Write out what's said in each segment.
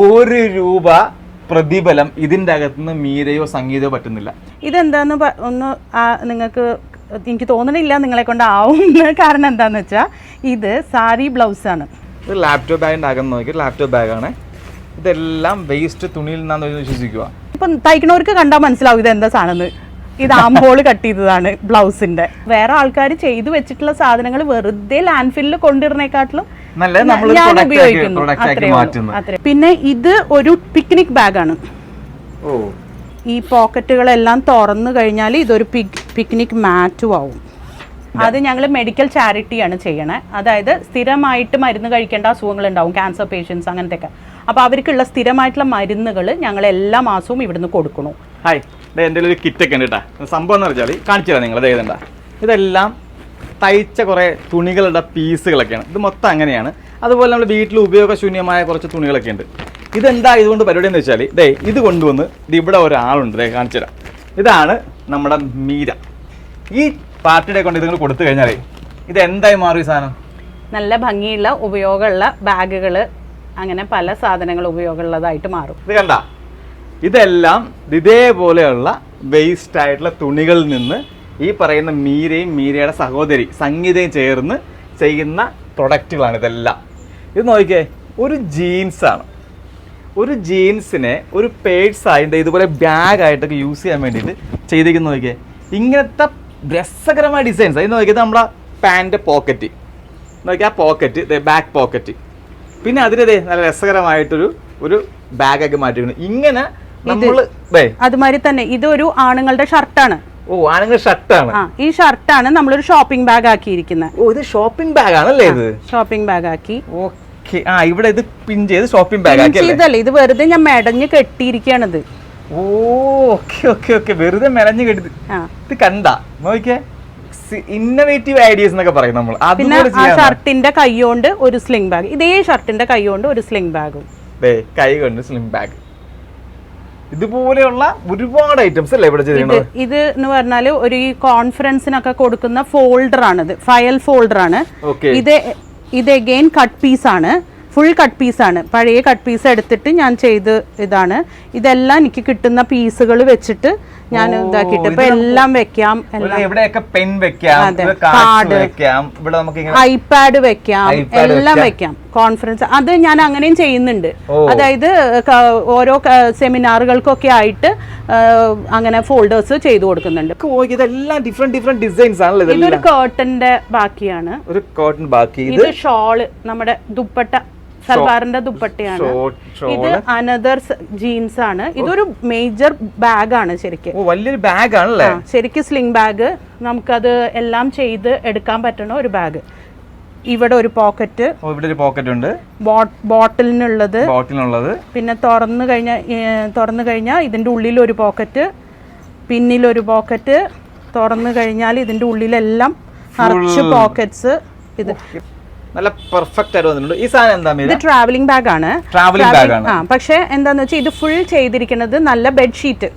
ഒരു രൂപ പ്രതിഫലം ഇതിന്റെ അകത്തുനിന്ന് മീരയോ സംഗീതയോ പറ്റുന്നില്ല. ഇതെന്താന്ന് പ- ഒന്ന് നിങ്ങൾക്ക് എനിക്ക് തോന്നണില്ല നിങ്ങളെ കൊണ്ട് ആവും കാരണം എന്താന്ന് വെച്ചാൽ ഇത് സാരി ബ്ലൗസ് ആണ്. ഇത് ലാപ്ടോപ്പ് ബാഗിന്റെ അകം നോക്കി ലാപ്ടോപ്പ് ബാഗാണ് ഇതെല്ലാം വേസ്റ്റ് തുണിയിൽ നിന്നാന്ന് വിശ്വസിക്കുക ഇപ്പം തയ്ക്കണവർക്ക് കണ്ടാൽ മനസ്സിലാവും ഇത് എന്താ സാധനം ഇത് ആംഹോൾ കട്ട് ചെയ്തതാണ് ബ്ലൗസിന്റെ. വേറെ ആൾക്കാർ ചെയ്തു വെച്ചിട്ടുള്ള സാധനങ്ങൾ വെറുതെ ലാൻഡ് ഫില്ലിൽ കൊണ്ടിരുന്നേക്കാട്ടിലും ഞാൻ ഉപയോഗിക്കുന്നു. പിന്നെ ഇത് ഒരു പിക്നിക് ബാഗാണ് ഈ പോക്കറ്റുകളെല്ലാം തുറന്നു കഴിഞ്ഞാൽ ഇതൊരു പിക് പിക്നിക് മാറ്റും ആവും. അത് ഞങ്ങൾ മെഡിക്കൽ ചാരിറ്റിയാണ് ചെയ്യണേ. അതായത് സ്ഥിരമായിട്ട് മരുന്ന് കഴിക്കേണ്ട അസുഖങ്ങൾ ഉണ്ടാവും ക്യാൻസർ പേഷ്യൻസ് അങ്ങനത്തെ ഒക്കെ അപ്പോൾ അവർക്കുള്ള സ്ഥിരമായിട്ടുള്ള മരുന്നുകൾ ഞങ്ങൾ എല്ലാ മാസവും ഇവിടുന്ന് കൊടുക്കണു. എന്റെ ഒരു കിറ്റൊക്കെ ഉണ്ട് കേട്ടോ. സംഭവം എന്ന് വെച്ചാൽ കാണിച്ചു തരാം നിങ്ങൾ ഇതേതണ്ട ഇതെല്ലാം തയ്ച്ച കുറേ തുണികളുടെ പീസുകളൊക്കെയാണ്. ഇത് മൊത്തം അങ്ങനെയാണ്. അതുപോലെ നമ്മൾ വീട്ടിൽ ഉപയോഗശൂന്യമായ കുറച്ച് തുണികളൊക്കെ ഉണ്ട്. ഇതെന്താ ഇതുകൊണ്ട് പരിപാടി എന്ന് വെച്ചാൽ ദേ ഇത് കൊണ്ടുവന്ന് ഇവിടെ ഒരാളുണ്ട്. ദേ കാണിച്ചു തരാം. ഇതാണ് നമ്മുടെ മീര. ഈ പാർട്ടിയുടെ കൊണ്ട് ഇത് കൊടുത്തു കഴിഞ്ഞാലേ ഇത് എന്തായി മാറും ഈ സാധനം? നല്ല ഭംഗിയുള്ള ഉപയോഗമുള്ള ബാഗുകൾ അങ്ങനെ പല സാധനങ്ങൾ ഉപയോഗമുള്ളതായിട്ട് മാറും. ഇത് കണ്ട? ഇതെല്ലാം ഇതേപോലെയുള്ള വേസ്റ്റ് ആയിട്ടുള്ള തുണികളിൽ നിന്ന് ഈ പറയുന്ന മീരയും മീരയുടെ സഹോദരി സംഗീതയും ചേർന്ന് ചെയ്യുന്ന പ്രൊഡക്റ്റുകളാണ് ഇതെല്ലാം. ഇത് നോക്കിക്കേ ഒരു ജീൻസാണ് ഒരു ജീൻസിനെ ഒരു പേഴ്സായി ഇതുപോലെ ബാഗ് ആയിട്ടൊക്കെ യൂസ് ചെയ്യാൻ വേണ്ടിയിട്ട് ചെയ്തിരിക്കുന്ന നോക്കിയേ. ഇങ്ങനത്തെ രസകരമായ ഡിസൈൻസ് അതിന് നോക്കിയത് നമ്മുടെ പാന്റ് പോക്കറ്റ് നോക്കിയാൽ ആ പോക്കറ്റ് ബാക്ക് പോക്കറ്റ് പിന്നെ അതിന് നല്ല രസകരമായിട്ടൊരു ഒരു ബാഗൊക്കെ മാറ്റിയിരുന്നു ഇങ്ങനെ അതുമാതിരി തന്നെ ഇതൊരു ആണുങ്ങളുടെ ഷർട്ടാണ്. ഓ ആണുങ്ങൾ ഷർട്ടാണ്. ഈ ഷർട്ടാണ് നമ്മളൊരു ഷോപ്പിംഗ് ബാഗ് ആക്കിയിരിക്കുന്നത്. ഓ ഇത് ഷോപ്പിംഗ് ബാഗ് ആണല്ലേ ഇത്? ഷോപ്പിംഗ് ബാഗ് ആക്കി. ഓക്കെ. ആ ഇവിടെ ഇത് പിൻ ചെയ്ത് ഷോപ്പിംഗ് ബാഗ് ആക്കി അല്ലേ? ഇത് വെറുതെ ഞാൻ മെടഞ്ഞ് കെട്ടിയിരിക്കുകയാണിത് ഓ ഓക്കെ ഓക്കെ ഓക്കെ. വെറുതെ മെനഞ്ഞ് കെട്ടി ഇത് കണ്ട? നോക്കിയേ. ഇന്നവേറ്റീവ് ഐഡിയസ് എന്നൊക്കെ പറയും നമ്മൾ പിന്നെ ആ ഷർട്ടിന്റെ കൈകൊണ്ട് ഒരു സ്ലിംഗ് ബാഗ് ഇതേ ഷർട്ടിന്റെ കൈകൊണ്ട് ഒരു സ്ലിംഗ് ബാഗും കൈ കൊണ്ട് സ്ലിംഗ് ബാഗ് ഇതുപോലെയുള്ള ഒരുപാട് ഐറ്റംസ് അല്ലേ ഇവിടെ ചെയ്യുന്നത്? ഇത് എന്ന് പറഞ്ഞാൽ ഒരു ഈ കോൺഫറൻസിനൊക്കെ കൊടുക്കുന്ന ഫോൾഡർ ആണിത് ഫയൽ ഫോൾഡർ ആണ് ഓക്കെ ഇത് ഇത് എഗെയിൻ കട്ട് പീസ് ആണ് ഫുൾ കട്ട് പീസ് ആണ് പഴയ കട്ട് പീസ് എടുത്തിട്ട് ഞാൻ ചെയ്ത് ഇതാണ്. ഇതെല്ലാം എനിക്ക് കിട്ടുന്ന പീസുകൾ വെച്ചിട്ട് ഞാൻ ഇതാക്കിട്ട് ഇതാക്കിയിട്ട്. ഇപ്പൊ എല്ലാം വെക്കാം എവിടെയൊക്കെ പെൻ വെക്കാം card. വെക്കാം ഇവിടെ നമുക്ക് ഐപാഡ് വെക്കാം എല്ലാം വെക്കാം. കോൺഫറൻസ് അത് ഞാൻ അങ്ങനെയും ചെയ്യുന്നുണ്ട്. അതായത് ഓരോ സെമിനാറുകൾക്കൊക്കെ ആയിട്ട് അങ്ങനെ ഫോൾഡേഴ്സ് ചെയ്തു കൊടുക്കുന്നുണ്ട്. ഇതെല്ലാം ഡിഫറെന്റ് ഡിഫറെന്റ് ഡിസൈൻസ് ആണല്ലോ ഇതൊരു കോട്ടന്റെ ബാക്കിയാണ്. ഒരു കോട്ടൺ ബാക്കി. ഇത് ഷോൾ നമ്മുടെ ദുപ്പട്ട സൽവാറിന്റെ ദുപ്പട്ടയാണ്. ഇത് അനദർ ജീൻസ് ആണ്. ഇതൊരു മേജർ ബാഗ് ആണ് ശരിക്കും. വലിയൊരു ബാഗ് ആണല്ലേ? ശരിക്കും സ്ലിംഗ് ബാഗ് നമുക്കത് എല്ലാം ചെയ്ത് എടുക്കാൻ പറ്റണ ഒരു ബാഗ് ഇവിടെ ഒരു പോക്കറ്റ് ഇവിടെ ഒരു പോക്കറ്റ് ഉണ്ട്. ബോട്ടിലിനുള്ളത് ബോട്ടിലുള്ളത് പിന്നെ തുറന്നു കഴിഞ്ഞാൽ തുറന്നു കഴിഞ്ഞാൽ ഇതിന്റെ ഉള്ളിൽ ഒരു പോക്കറ്റ് പിന്നിലൊരു പോക്കറ്റ് തുറന്നു കഴിഞ്ഞാൽ ഇതിന്റെ ഉള്ളിലെല്ലാം നിറച്ച് പോക്കറ്റ്സ് ഇത് നല്ല പെർഫെക്റ്റ് ആയിട്ട് വന്നിട്ടുണ്ട്. ഈ സാധനം എന്താ ഇത് ട്രാവലിംഗ് ബാഗ് ആണ്. ട്രാവലിംഗ് ബാഗ് ആണ്. പക്ഷേ എന്താന്ന് വെച്ചാൽ ഇത് ഫുൾ ചെയ്തിരിക്കുന്നത് നല്ല ബെഡ്ഷീറ്റ്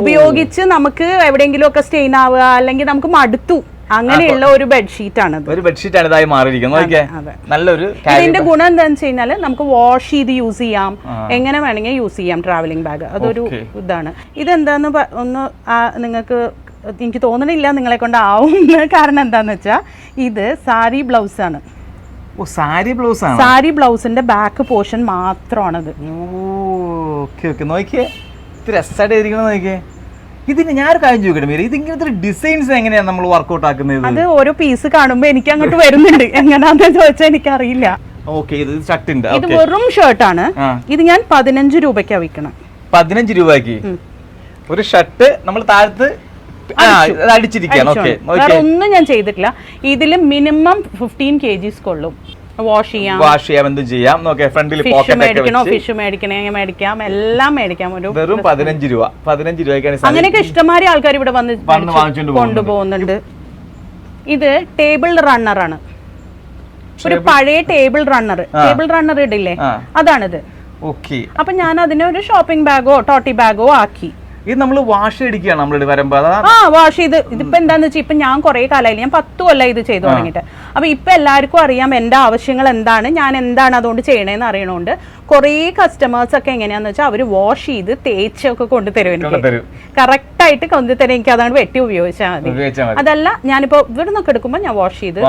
ഉപയോഗിച്ച് നമുക്ക് എവിടെയെങ്കിലും ഒക്കെ സ്റ്റെയിൻ ആവുക അല്ലെങ്കിൽ നമുക്ക് മടുത്തു. അങ്ങനെയുള്ള ഒരു ബെഡ്ഷീറ്റ് ആണ് ഒരു ബെഡ്ഷീറ്റ് ആണ് ഇതായി മാറിയിരിക്കുന്നത്. നല്ലൊരു ഇതിന്റെ ഗുണം എന്താണെന്ന് വെച്ച് കഴിഞ്ഞാൽ നമുക്ക് വാഷ് ചെയ്ത് യൂസ് ചെയ്യാം. എങ്ങനെ വേണമെങ്കിൽ യൂസ് ചെയ്യാം ട്രാവലിംഗ് ബാഗ് അതൊരു ഇതാണ്. ഇതെന്താന്ന് ഒന്ന് നിങ്ങൾക്ക് എനിക്ക് തോന്നണില്ല നിങ്ങളെ കൊണ്ട് ആവും കാരണം എന്താന്ന് വെച്ചാൽ ഇത് സാരി ബ്ലൗസ് ആണ്. സാരി ബ്ലൗസ് ആണ്? സാരി ബ്ലൗസിന്റെ ബാക്ക് പോർഷൻ മാത്രമാണത്. Okay okay. നോക്കിയേ. ഇത് രസമായിട്ട് നോക്കിയേ. ഇതിന് ഞാനൊരു കാര്യം ചോദിക്കട്ടെ മീര? ഇത് ഇങ്ങനത്തെ ഡിസൈൻസ് എങ്ങനെയാണ് നമ്മൾ വർക്ക്ഔട്ട് ആക്കുന്നത്? അത് ഓരോ പീസ് കാണുമ്പോ എനിക്ക് അങ്ങോട്ട് വരുന്നുണ്ട്. എങ്ങനെയാണെന്ന് ചോദിച്ചാൽ എനിക്കറിയില്ല. ഓക്കെ ഇത് ഷർട്ടിന്റെ. ഇത് വെറും ഷർട്ടാണ്. ഇത് ഞാൻ പതിനഞ്ച് രൂപയ്ക്ക് വിൽക്കണം പതിനഞ്ച് രൂപയ്ക്ക്? ഒരു ഷർട്ട് നമ്മൾ താഴത്ത് ഒന്നും ഞാൻ ചെയ്തിട്ടില്ല. ഇതിൽ മിനിമം ഫിഫ്റ്റീൻ കെ ജിസ് കൊള്ളും. വാഷ് ചെയ്യാം. വാഷ് ചെയ്യാം എന്തും ചെയ്യാം. ഫ്രണ്ടിൽ ഫിഷ് പോക്കറ്റ് മേടിക്കണോ? വെച്ച്. ഫിഷ് മേടിക്കണേ മേടിക്കാം. എല്ലാം മേടിക്കാം. ഒരു വെറും പതിനഞ്ച് രൂപ. പതിനഞ്ച് രൂപയ്ക്കാണ്. അങ്ങനെയൊക്കെ ഇഷ്ടംമാതിരി ആൾക്കാർ ഇവിടെ വന്ന് കൊണ്ടുപോകുന്നുണ്ട്. ഇത് ടേബിൾ റണ്ണർ ആണ്. ഒരു പഴയ ടേബിൾ റണ്ണർ ടേബിൾ റണ്ണർ ഇടില്ലേ. അതാണിത്. ഓക്കെ. അപ്പൊ ഞാൻ അതിനെ ഒരു ഷോപ്പിംഗ് ബാഗോ ടോട്ടി ബാഗോ ആക്കി. ഇത് നമ്മൾ വാഷ് അടിക്കുകയാണ് നമ്മൾ വരുമ്പോ. അതാ ആ വാഷ് ചെയ്ത്. ഇതിപ്പോ എന്താന്ന് വെച്ചാൽ ഇപ്പൊ ഞാൻ കുറെ കാലമായില്ല ഞാൻ പത്തു കൊല്ലം ഇത് ചെയ്തു തുടങ്ങിയിട്ട്. അപ്പൊ ഇപ്പൊ എല്ലാവർക്കും അറിയാം എന്റെ ആവശ്യങ്ങൾ എന്താണ് ഞാൻ എന്താണ് അതുകൊണ്ട് ചെയ്യണേന്ന് അറിയണോണ്ട്. കുറേ കസ്റ്റമേഴ്സ് ഒക്കെ എങ്ങനെയാന്ന് വെച്ചാൽ അവർ വാഷ് ചെയ്ത് തേച്ചൊക്കെ കൊണ്ടുതരും എനിക്ക്. കറക്റ്റ് ആയിട്ട് കൊണ്ടുതരും എനിക്ക് അതാണ് വെട്ടി ഉപയോഗിച്ചാൽ മതി. അതല്ല ഞാനിപ്പോ ഇവിടെ നിന്നൊക്കെ എടുക്കുമ്പോൾ ഞാൻ വാഷ് ചെയ്ത്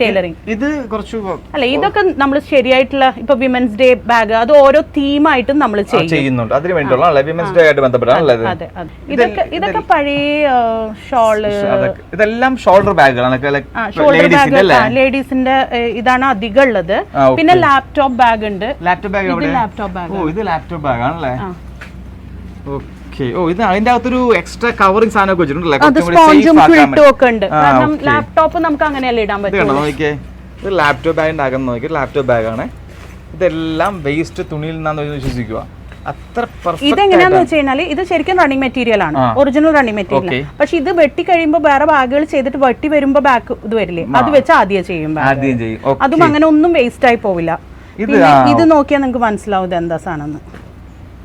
ടൈലറിങ് ഇത് കുറച്ച് അല്ല ഇതൊക്കെ നമ്മൾ ശരിയായിട്ടുള്ള ഇപ്പൊ വിമൻസ് ഡേ ബാഗ് അത് ഓരോ തീമായിട്ടും നമ്മൾ ചെയ്യുന്നുണ്ട്. അതിന് വേണ്ടിയുള്ള വിമൻസ് ഡേ ആയിട്ട് അതെ അതെ. ഇതൊക്കെ ഇതൊക്കെ പഴയ ഷോൾ ഇതെല്ലാം ഷോൾഡർ ബാഗുകളാണ് ഷോൾഡർ ബാഗ് ലേഡീസിന്റെ ഇതാണ് അധികം ഉള്ളത്. പിന്നെ ലാപ്ടോപ്പ് ബാഗ് ഉണ്ട്. ലാപ്ടോപ്പ് ബാഗ് അവിടെ? എവിടെ ബാഗ് ഓ ഇത് ലാപ്ടോപ്പ് ബാഗ് ആണല്ലേ? ഓക്കെ ഓ ഇത് അതിന്റെ അകത്തൊരു എക്സ്ട്രാ കവറിംഗ് സാധനമൊക്കെ കാരണം ലാപ്ടോപ്പ് നമുക്ക് അങ്ങനെയല്ലേ ഇടാൻ പറ്റുള്ളൂ. നോക്കിയേ. ഇത് ലാപ്ടോപ്പ് ബാഗിന്റെ അകം നോക്കി ലാപ്ടോപ്പ് ബാഗാണ് ഇതെല്ലാം വേസ്റ്റ് തുണിയിൽ നിന്നാന്ന് വിശ്വസിക്കുക. അത്ര ഇതെങ്ങനെയാന്ന് വെച്ച് കഴിഞ്ഞാൽ ഇത് ശരിക്കും റണ്ണിങ് മെറ്റീരിയൽ ആണ്. ഒറിജിനൽ റണ്ണിങ് മെറ്റീരിയൽ പക്ഷെ ഇത് വെട്ടി കഴിയുമ്പോൾ വേറെ ബാഗുകൾ ചെയ്തിട്ട് വെട്ടി വരുമ്പോ ബാക്ക് ഇത് വരില്ലേ? അത് വെച്ച് ആദ്യം ചെയ്യും. അതും അങ്ങനെ ഒന്നും വേസ്റ്റ് ആയി പോവില്ല. ഇത് ഇത് നോക്കിയാൽ നിങ്ങൾക്ക് മനസ്സിലാവും ഇത് എന്താ സാധനം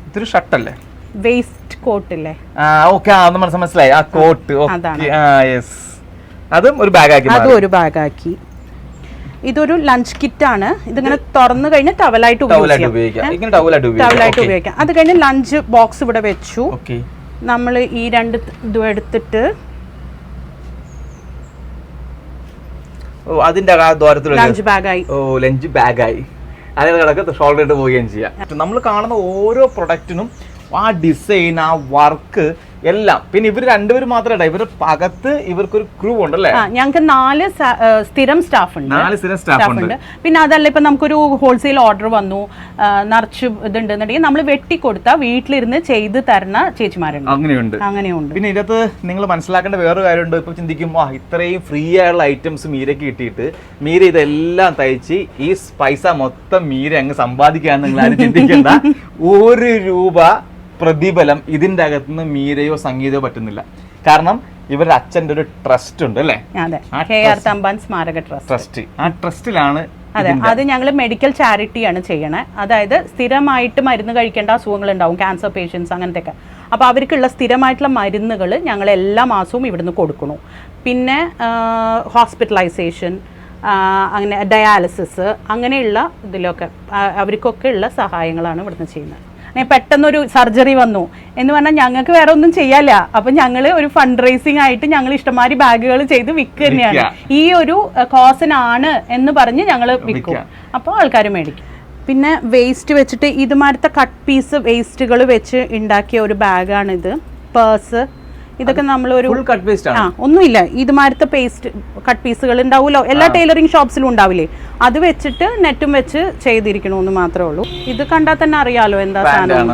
ഇതൊരു ഷർട്ടല്ലേ? വേസ്റ്റ് കോട്ട് അല്ലേ ആ ഓക്കെ മനസ്സിലായി. ആ കോട്ട് അതാണ്. ഓക്കെ ആ യെസ് അതും ഒരു ബാഗ് ആക്കി അതും ഒരു ബാഗാക്കി ഇതൊരു ലഞ്ച് കിറ്റ് ആണ്. ഇതിങ്ങനെ തുറന്നു കഴിഞ്ഞാൽ ടവലായിട്ട് ഉപയോഗിക്കാം. ടവലായിട്ട് ഉപയോഗിക്കാം. അത് കഴിഞ്ഞ് ലഞ്ച് ബോക്സ് ഇവിടെ വെച്ചു. നമ്മൾ ഈ രണ്ട് ഇതും എടുത്തിട്ട് ഓ അതിന്റെ ലഞ്ച് ബാഗായി ഓ ലഞ്ച് ബാഗായി അതിന് കിടക്ക് ഷോൾഡർ ഇട്ട് പോവുകയും ചെയ്യാം. നമ്മൾ കാണുന്ന ഓരോ പ്രൊഡക്റ്റിനും ആ ഡിസൈൻ ആ വർക്ക് എല്ലാം. പിന്നെ ഇവർ രണ്ടുപേരും മാത്രമല്ല ഇവർ അകത്ത് ഇവർക്കൊരു ക്രൂ ഉണ്ട് അല്ലേ ഞങ്ങൾക്ക് നാല് സ്ഥിരം സ്റ്റാഫ് ഉണ്ട് നാല് സ്ഥിരം സ്റ്റാഫ് ഉണ്ട് പിന്നെ അതല്ല ഇപ്പൊ നമുക്കൊരു ഹോൾസെയിൽ ഓർഡർ വന്നു നിറച്ച് ഇതുണ്ടെന്നുണ്ടെങ്കിൽ നമ്മൾ വെട്ടി കൊടുത്താൽ വീട്ടിലിരുന്ന് ചെയ്ത് തരുന്ന ചേച്ചിമാരുണ്ട്. അങ്ങനെയുണ്ട്. അങ്ങനെയുണ്ട്. പിന്നെ ഇതിനകത്ത് നിങ്ങൾ മനസ്സിലാക്കേണ്ട വേറൊരു കാര്യമുണ്ട്. ഇപ്പൊ ചിന്തിക്കും ആ ഇത്രയും ഫ്രീ ആയുള്ള ഐറ്റംസ് മീരയ്ക്ക് കിട്ടിയിട്ട് മീര ഇതെല്ലാം തയ്ച്ച് ഈ പൈസ മൊത്തം മീര അങ്ങ് സമ്പാദിക്കാന്ന് നിങ്ങൾ ആരും ചിന്തിക്കേണ്ട. ഒരു രൂപ പ്രതിഫലം ഇതിന്റെ അകത്തുനിന്ന് മീരയോ സംഗീതയോ പറ്റുന്നില്ല. കാരണം ഇവരുടെ അച്ഛന്റെ ഒരു ട്രസ്റ്റ് ഉണ്ട് അല്ലേ? തമ്പാൻ സ്മാരക ട്രസ്റ്റ് ആ ട്രസ്റ്റിലാണ് അതെ. അത് ഞങ്ങൾ മെഡിക്കൽ ചാരിറ്റിയാണ് ചെയ്യണേ. അതായത് സ്ഥിരമായിട്ട് മരുന്ന് കഴിക്കേണ്ട അസുഖങ്ങൾ ഉണ്ടാവും ക്യാൻസർ പേഷ്യൻസ് അങ്ങനത്തെ ഒക്കെ അപ്പോൾ അവർക്കുള്ള സ്ഥിരമായിട്ടുള്ള മരുന്നുകൾ ഞങ്ങൾ എല്ലാ മാസവും ഇവിടുന്ന് കൊടുക്കണു പിന്നെ ഹോസ്പിറ്റലൈസേഷൻ അങ്ങനെ ഡയാലിസിസ് അങ്ങനെയുള്ള ഇതിലൊക്കെ അവർക്കൊക്കെ ഉള്ള സഹായങ്ങളാണ് ഇവിടുന്ന് ചെയ്യുന്നത്. പെട്ടെന്നൊരു സർജറി വന്നു. എന്ന് പറഞ്ഞാൽ ഞങ്ങൾക്ക് വേറെ ഒന്നും ചെയ്യാല്ല. അപ്പൊ ഞങ്ങൾ ഒരു ഫണ്ട് റേസിംഗ് ആയിട്ട് ഞങ്ങൾ ഇഷ്ടമാതിരി ബാഗുകൾ ചെയ്ത് വിൽക്കുക തന്നെയാണ്. ഈ ഒരു കോസനാണ് എന്ന് പറഞ്ഞ് ഞങ്ങൾ വിൽക്കും. അപ്പോൾ ആൾക്കാർ മേടിക്കും. പിന്നെ വേസ്റ്റ് വെച്ചിട്ട് ഇതുമാരത്തെ കട്ട് പീസ് വേസ്റ്റുകൾ വെച്ച് ഉണ്ടാക്കിയ ഒരു ബാഗാണിത്. പേഴ്സ് ഇതൊക്കെ പേസ്റ്റ് ആണ്. ആ ഒന്നുമില്ല. ഇതുമാരത്തെ പേസ്റ്റ് കട്ട് പീസുകൾ ഉണ്ടാവുമല്ലോ എല്ലാ ടൈലറിംഗ് ഷോപ്സിലും ഉണ്ടാവില്ലേ? അത് വെച്ചിട്ട് നെറ്റും വെച്ച് ചെയ്തിരിക്കണമെന്ന് മാത്രമേ ഉള്ളൂ. ഇത് കണ്ടാൽ തന്നെ അറിയാലോ എന്താ സാധനം.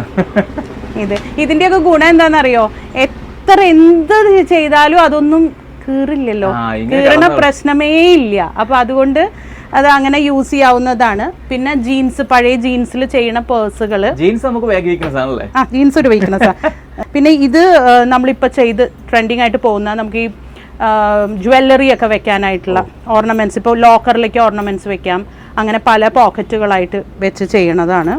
ഇത് ഇതിന്റെയൊക്കെ ഗുണം എന്താണെന്നറിയോ? എത്ര എന്ത് ചെയ്താലും അതൊന്നും കീറില്ലല്ലോ. കീറണ പ്രശ്നമേ ഇല്ല. അപ്പൊ അതുകൊണ്ട് അത് അങ്ങനെ യൂസ് ചെയ്യാവുന്നതാണ്. പിന്നെ ജീൻസ് പഴയ ജീൻസിൽ ചെയ്യുന്ന പേഴ്സുകൾ ജീൻസ് നമുക്ക് ഉപയോഗിക്കുന്ന ആ ജീൻസ് ഒരു വീക്ക്നെസ് പിന്നെ ഇത് നമ്മളിപ്പോ ചെയ്ത് ട്രെൻഡിങ് ആയിട്ട് പോകുന്ന നമുക്ക് ഈ ജുവല്ലറി ഒക്കെ വെക്കാനായിട്ടുള്ള ഓർണമെന്റ്സ് ഇപ്പോൾ ലോക്കറിലേക്ക് ഓർണമെന്റ്സ് വെക്കാം. അങ്ങനെ പല പോക്കറ്റുകളായിട്ട് വെച്ച് ചെയ്യണതാണ്.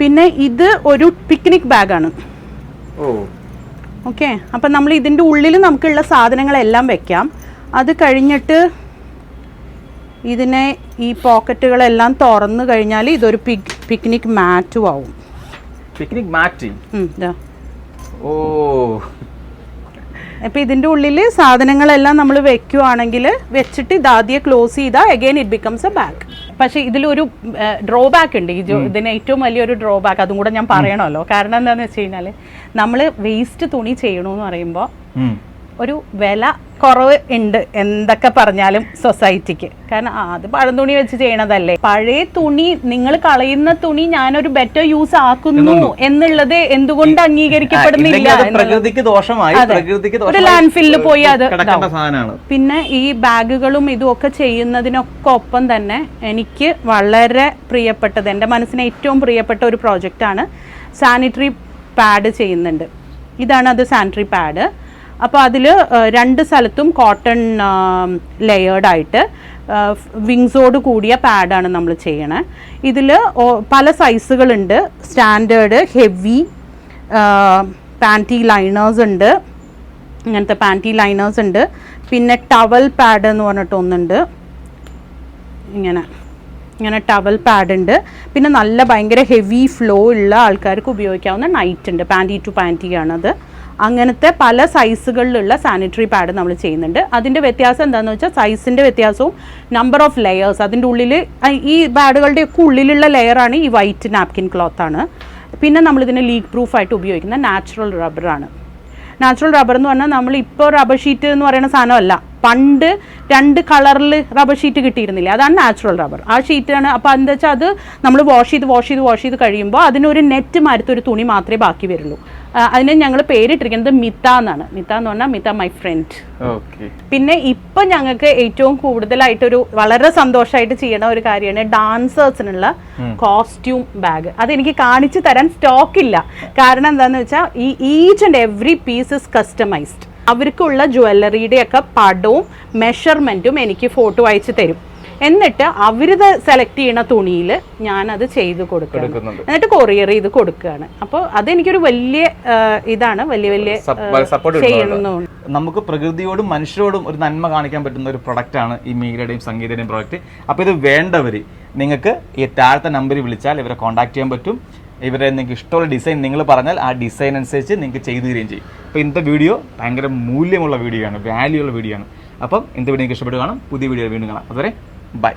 പിന്നെ ഇത് ഒരു പിക്നിക് ബാഗാണ് ഓക്കെ അപ്പം നമ്മൾ ഇതിന്റെ ഉള്ളിൽ നമുക്കുള്ള സാധനങ്ങളെല്ലാം വെക്കാം. അത് കഴിഞ്ഞിട്ട് ഇതിനെ ഈ പോക്കറ്റുകളെല്ലാം തുറന്നു കഴിഞ്ഞാൽ ഇതൊരു പിക് പിക്നിക് മാറ്റും ആവും. Picnic mat. ഓ. അപ്പൊ ഇതിന്റെ ഉള്ളിൽ സാധനങ്ങളെല്ലാം നമ്മൾ വെക്കുവാണെങ്കിൽ വെച്ചിട്ട് ഇത് ആദ്യം ക്ലോസ് ചെയ്താൽ again it becomes a bag പക്ഷെ ഇതിലൊരു ഡ്രോ ബാക്ക് ഉണ്ട്. ഈ ഇതിന് ഏറ്റവും വലിയൊരു ഡ്രോ ബാക്ക് അതും കൂടെ ഞാൻ പറയണമല്ലോ. കാരണം എന്താണെന്ന് വെച്ച് കഴിഞ്ഞാൽ നമ്മൾ വേസ്റ്റ് തുണി ചെയ്യണമെന്ന് പറയുമ്പോൾ. ഒരു വില കുറവ് ഉണ്ട് എന്തൊക്കെ പറഞ്ഞാലും സൊസൈറ്റിക്ക് കാരണം അത് പഴം തുണി വെച്ച് ചെയ്യണതല്ലേ? പഴയ തുണി നിങ്ങൾ കളയുന്ന തുണി ഞാനൊരു ബെറ്റർ യൂസ് ആക്കുന്നു എന്നുള്ളത് എന്തുകൊണ്ട് അംഗീകരിക്കപ്പെടുന്നില്ല പ്രകൃതിക്ക് ദോഷമായി. പ്രകൃതിക്ക് ഒരു ലാൻഡ്ഫില്ലിൽ പോയി അത് പിന്നെ ഈ ബാഗുകളും ഇതും ഒക്കെ ചെയ്യുന്നതിനൊക്കെ ഒപ്പം തന്നെ എനിക്ക് വളരെ പ്രിയപ്പെട്ടത് എന്റെ മനസ്സിന് ഏറ്റവും പ്രിയപ്പെട്ട ഒരു പ്രോജക്റ്റാണ് സാനിറ്ററി പാഡ് ചെയ്യുന്നുണ്ട്. ഇതാണ് അത് സാനിറ്ററി പാഡ് അപ്പോൾ അതിൽ രണ്ട് സ്ഥലത്തും കോട്ടൺ ലെയേർഡായിട്ട് വിങ്സോട് കൂടിയ പാഡാണ് നമ്മൾ ചെയ്യണേ. ഇതിൽ പല സൈസുകളുണ്ട് സ്റ്റാൻഡേർഡ് ഹെവി പാന്റി ലൈനേഴ്സ് ഉണ്ട്. ഇങ്ങനത്തെ പാന്റി ലൈനേഴ്സ് ഉണ്ട്. പിന്നെ ടവൽ പാഡ് എന്ന് പറഞ്ഞിട്ട് ഒന്നുണ്ട്. ഇങ്ങനെ ഇങ്ങനെ ടവൽ പാഡ് ഉണ്ട്. പിന്നെ നല്ല ഭയങ്കര ഹെവി ഫ്ലോ ഉള്ള ആൾക്കാർക്ക് ഉപയോഗിക്കാവുന്ന നൈറ്റ് ഉണ്ട്. പാന്റി ടു പാന്റി ആണത്. അങ്ങനത്തെ പല സൈസുകളിലുള്ള സാനിറ്ററി പാഡ് നമ്മൾ ചെയ്യുന്നുണ്ട്. അതിന്റെ വ്യത്യാസം എന്താണെന്ന് വെച്ചാൽ സൈസിന്റെ വ്യത്യാസവും നമ്പർ ഓഫ് ലെയേഴ്സ് അതിന്റെ ഉള്ളിൽ ഈ പാഡുകളുടെ ഒക്കെ ഉള്ളിലുള്ള ലെയറാണ് ഈ വൈറ്റ് നാപ്കിൻ ആണ്. പിന്നെ നമ്മളിതിനെ ലീക്ക് പ്രൂഫായിട്ട് ഉപയോഗിക്കുന്ന നാച്ചുറൽ റബ്ബറാണ് നാച്ചുറൽ റബ്ബർ എന്ന് പറഞ്ഞാൽ നമ്മൾ ഇപ്പോൾ റബ്ബർ ഷീറ്റ് എന്ന് പറയുന്ന സാധനമല്ല. പണ്ട് രണ്ട് കളറിൽ റബ്ബർ ഷീറ്റ് കിട്ടിയിരുന്നില്ല? അതാണ് നാച്ചുറൽ റബ്ബർ ആ ഷീറ്റാണ് അപ്പോൾ എന്താ വെച്ചാൽ അത് നമ്മൾ വാഷ് ചെയ്ത് വാഷ് ചെയ്ത് വാഷ് ചെയ്ത് കഴിയുമ്പോൾ അതിനൊരു നെറ്റ് മരത്തൊരു തുണി മാത്രമേ ബാക്കി വരുള്ളൂ. അതിന് ഞങ്ങൾ പേരിട്ടിരിക്കുന്നത് മിത്ത എന്നാണ്. മിത്ത എന്ന് പറഞ്ഞാൽ മിത്ത മൈ ഫ്രണ്ട് പിന്നെ ഇപ്പം ഞങ്ങൾക്ക് ഏറ്റവും കൂടുതലായിട്ടൊരു വളരെ സന്തോഷമായിട്ട് ചെയ്യണ ഒരു കാര്യമാണ് ഡാൻസേഴ്സിനുള്ള കോസ്റ്റ്യൂം ബാഗ് അതെനിക്ക് കാണിച്ചു തരാൻ സ്റ്റോക്ക് ഇല്ല. കാരണം എന്താണെന്ന് വെച്ചാൽ ഈ each and every piece is customized അവർക്കുള്ള ജ്വല്ലറിയുടെയൊക്കെ പടവും മെഷർമെന്റും എനിക്ക് ഫോട്ടോ അയച്ചു തരും. എന്നിട്ട് അവർ സെലക്ട് ചെയ്യുന്ന തുണിയിൽ ഞാനത് ചെയ്ത് കൊടുക്കണം എന്നിട്ട് കൊറിയർ ചെയ്ത് കൊടുക്കുകയാണ്. അപ്പോൾ അതെനിക്കൊരു വലിയ ഇതാണ്. വലിയ വലിയ സപ്പോർട്ട് ചെയ്യണമെന്നുണ്ട് നമുക്ക് പ്രകൃതിയോടും മനുഷ്യരോടും ഒരു നന്മ കാണിക്കാൻ പറ്റുന്ന ഒരു പ്രൊഡക്റ്റ് ആണ് ഈ മീരയുടെയും സംഗീതയുടെയും പ്രൊഡക്റ്റ് അപ്പോൾ ഇത് വേണ്ടവർ നിങ്ങൾക്ക് ഈ താഴത്തെ നമ്പറിൽ വിളിച്ചാൽ ഇവരെ കോൺടാക്ട് ചെയ്യാൻ പറ്റും. ഇവരെ നിങ്ങൾക്ക് ഇഷ്ടമുള്ള ഡിസൈൻ നിങ്ങൾ പറഞ്ഞാൽ ആ ഡിസൈൻ അനുസരിച്ച് നിങ്ങൾക്ക് ചെയ്തു തരികയും ചെയ്യും. അപ്പോൾ ഇന്നത്തെ വീഡിയോ ഭയങ്കര മൂല്യമുള്ള വീഡിയോ ആണ് വാല്യൂ ഉള്ള വീഡിയോ ആണ്. അപ്പം ഇന്നത്തെ വീഡിയോ നിങ്ങൾക്ക് ഇഷ്ടപ്പെട്ട് കാണാം. പുതിയ വീഡിയോ വീണ്ടും കാണാം. അതുവരെ ബൈ